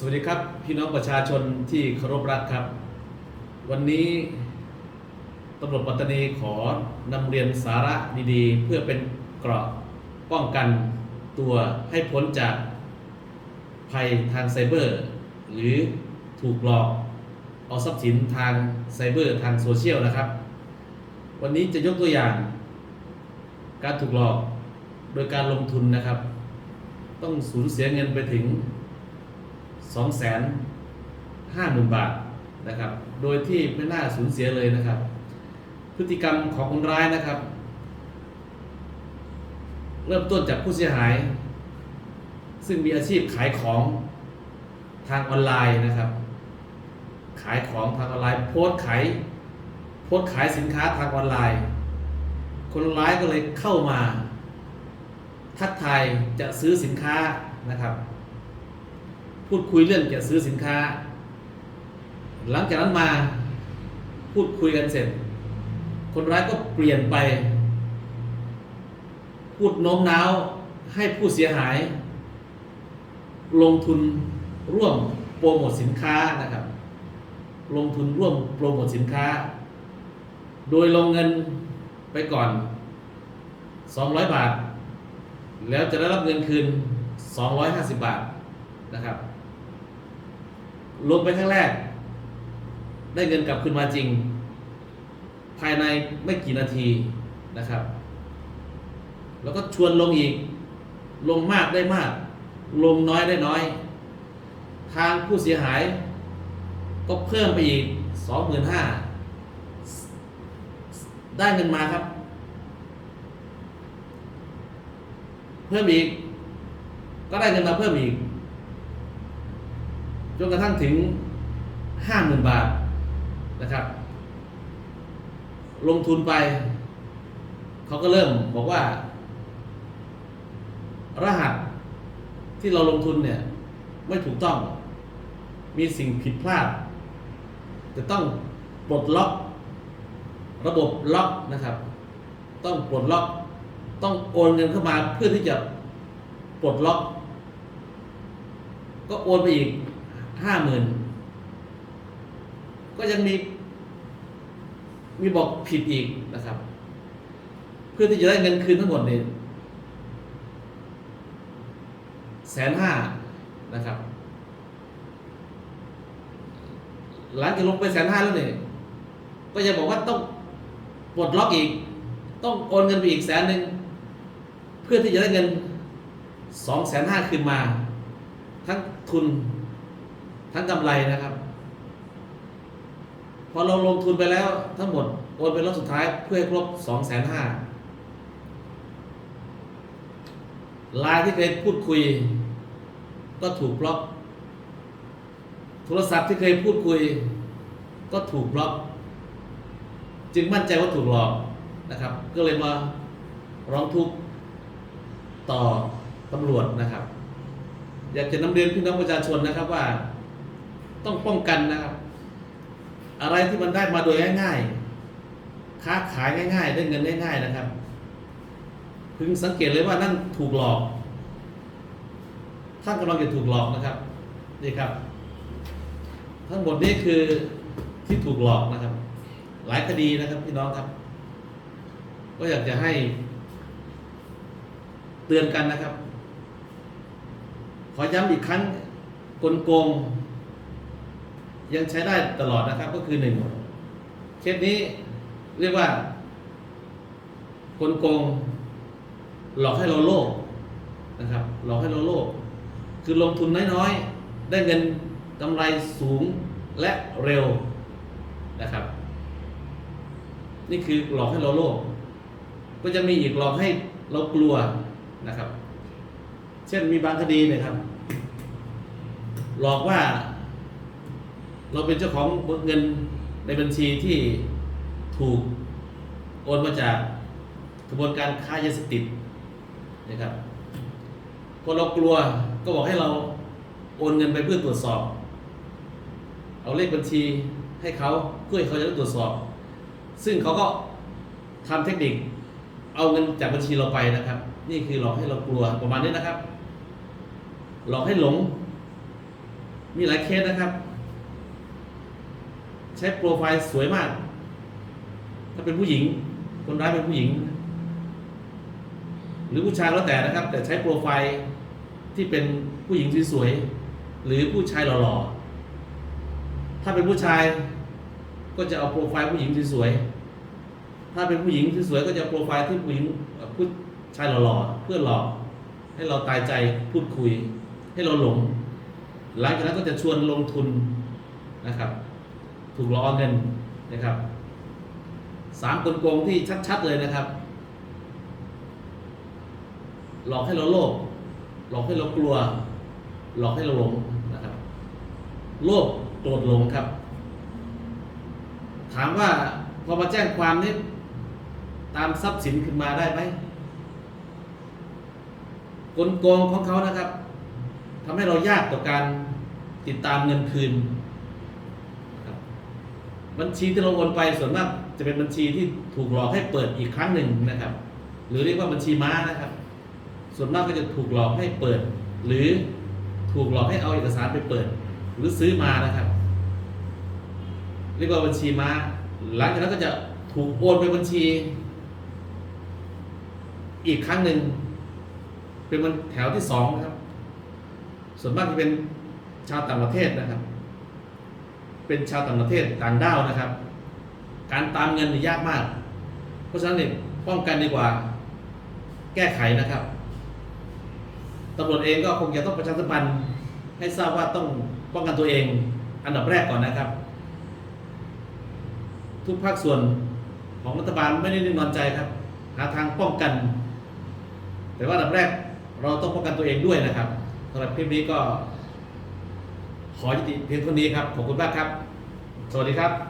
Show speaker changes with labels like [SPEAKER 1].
[SPEAKER 1] สวัสดีครับ พี่น้องประชาชนที่เคารพรักครับ วันนี้ตำรวจปัตตานีขอนำเรียนสาระดีๆ เพื่อเป็นเกราะป้องกันตัวให้พ้นจากภัยทางไซเบอร์ หรือถูกหลอกเอาทรัพย์สินทางไซเบอร์ทางโซเชียลนะครับ วันนี้จะยกตัวอย่าง การถูกหลอกโดยการลงทุนนะครับ ต้องสูญเสียเงินไปถึง 2แสน5 0 0 0 0 0บาทนะครับ โดยที่ไม่น่าสูญเสียเลยนะครับ พฤติกรรมของคนร้ายนะครับ เริ่มต้นจากผู้เสียหาย ซึ่งมีอาชีพขายของทางออนไลน์นะครับ ขายของทางออนไลน์โพสขายโพสขายสินค้าทางออนไลน์ คนร้ายก็เลยเข้ามา ทักทายจะซื้อสินค้านะครับ พูดคุยเรื่องจะซื้อสินค้า หลังจากนั้นมาพูดคุยกันเสร็จ คนร้ายก็เปลี่ยนไป พูดโน้มน้าวให้ผู้เสียหาย ลงทุนร่วมโปรโมทสินค้านะครับ ลงทุนร่วมโปรโมทสินค้า โดยลงเงินไปก่อน 200 บาท แล้วจะได้รับเงินคืน 250 บาทนะครับ ลงไปครั้งแรก ได้เงินกลับคืนมาจริง ภายในไม่กี่นาทีนะครับ แล้วก็ชวนลงอีก ลงมากได้มาก ลงน้อยได้น้อย ทางผู้เสียหาย ก็เพิ่มไปอีก25,000ได้เงินมาครับ เพิ่มอีก ก็ได้เงินมาเพิ่มอีก จนกระทั่งถึงห้าหมื่นบาทนะครับ ลงทุนไป เขาก็เริ่มบอกว่า รหัสที่เราลงทุนเนี่ย ไม่ถูกต้อง มีสิ่งผิดพลาด จะต้องปลดล็อก ระบบล็อกนะครับ ต้องปลดล็อก ต้องโอนเงินเข้ามาเพื่อที่จะปลดล็อก ก็โอนไปอีก ห้าหมื่นก็ยังมี มีบอกผิดอีกนะครับ เพื่อที่จะได้เงินคืนทั้งหมดเนี่ยแสนห้านะครับ หลังจากลงไปแสนห้าแล้วเนี่ยก็จะบอกว่าต้องปลดล็อกอีก ต้องโอนเงินไปอีกแสนหนึ่งเพื่อที่จะได้เงินสองแสนห้าคืนมา ทั้งทุน ทั้งกำไรนะครับ พอเราลงทุนไปแล้วทั้งหมดโอนเป็นรอบสุดท้ายเพื่อครบสองแสนห้าไลน์ที่เคยพูดคุย ก็ถูกบล็อก โทรศัพท์ที่เคยพูดคุย ก็ถูกบล็อก จึงมั่นใจว่าถูกหลอกนะครับ ก็เลยมาร้องทุกข์ต่อตำรวจนะครับ อยากจะนำเรียนพี่น้องประชาชนนะครับว่า ต้องป้องกันนะครับ อะไรที่มันได้มาโดยง่ายๆ ค้าขายง่าย ๆ ได้เงินง่าย ๆ นะครับ พึงสังเกตเลยว่านั่นถูกหลอก ท่านกำลังจะถูกหลอกนะครับ นี่ครับ ทั้งหมดนี้คือที่ถูกหลอกนะครับ หลายคดีนะครับพี่น้องครับ ก็อยากจะให้เตือนกันนะครับ ขอย้ำอีกครั้งกลโกง ยังใช้ได้ตลอดนะครับก็คือหนึ่งเคสนี้เรียกว่ากลโกง หลอกให้เราโลภนะครับ หลอกให้เราโลภคือลงทุนน้อยๆ ได้เงินกำไรสูงและเร็วนะครับ นี่คือหลอกให้เราโลภก็จะมีอีกหลอกให้เรากลัวนะครับ เช่นมีบางคดีเนี่ยครับ หลอกว่า เราเป็นเจ้าของเงินในบัญชีที่ถูกโอนมาจากกระบวนการค้ายาเสพติดนะครับพอเรากลัวก็บอกให้เราโอนเงินไปเพื่อตรวจสอบ เอาเลขบัญชีให้เขาเพื่อให้เขาจะได้ตรวจสอบ ซึ่งเขาก็ทำเทคนิคเอาเงินจากบัญชีเราไปนะครับ นี่คือหลอกให้เรากลัวประมาณนี้นะครับ หลอกให้หลง มีหลายเคสนะครับ ใช้โปรไฟล์สวยมาก ถ้าเป็นผู้หญิง คนร้ายเป็นผู้หญิง หรือผู้ชายก็แล้วแต่นะครับ แต่ใช้โปรไฟล์ที่เป็นผู้หญิงสวยๆหรือผู้ชายหล่อๆถ้าเป็นผู้ชายก็จะเอาโปรไฟล์ผู้หญิงสวยๆถ้าเป็นผู้หญิงสวยๆก็จะโปรไฟล์ที่ผู้หญิงผู้ชายหล่อๆเพื่อหลอกให้เราตายใจพูดคุย ให้เราหลงหลังจากนั้นก็จะชวนลงทุน ถูกลอเอเงินนะครับสามกลโกงที่ชัด ๆ เลยนะครับ หลอกให้เราโลภหลอกให้เรากลัว หลอกให้เราหลงนะครับ โลภโกรธหลงครับ ถามว่าพอมาแจ้งความนี้ตามทรัพย์สินขึ้นมาได้ไหมกลโกงของเขานะครับทำให้เรายากต่อการติดตามเงินคืน บัญชีที่เราโอนไปส่วนมากจะเป็นบัญชีที่ถูกหลอกให้เปิดอีกครั้งหนึ่งนะครับ หรือเรียกว่าบัญชีม้านะครับ ส่วนมากก็จะถูกหลอกให้เปิด หรือถูกหลอกให้เอาเอกสารไปเปิด หรือซื้อมานะครับ เรียกว่าบัญชีม้า หลังจากนั้นก็จะถูกโอนไปบัญชี อีกครั้งหนึ่งเป็นมันแถวที่สองนะครับ ส่วนมากจะเป็นชาวต่างประเทศนะครับ เป็นชาวต่างประเทศต่างด้าวนะครับ การตามเงินยากมาก เพราะฉะนั้นเนี่ยป้องกันดีกว่าแก้ไขนะครับตำรวจเองก็คงจะต้องประชาสัมพันธ์ให้ทราบว่าต้องป้องกันตัวเอง อันดับแรกก่อนนะครับ ทุกภาคส่วนของรัฐบาลไม่ได้นิ่งนอนใจครับ หาทางป้องกัน แต่ว่าอันดับแรกเราต้องป้องกันตัวเองด้วยนะครับสำหรับคลิปนี้ก็ ขอยุติเพียงเท่านี้ครับ ขอบคุณมากครับ สวัสดีครับ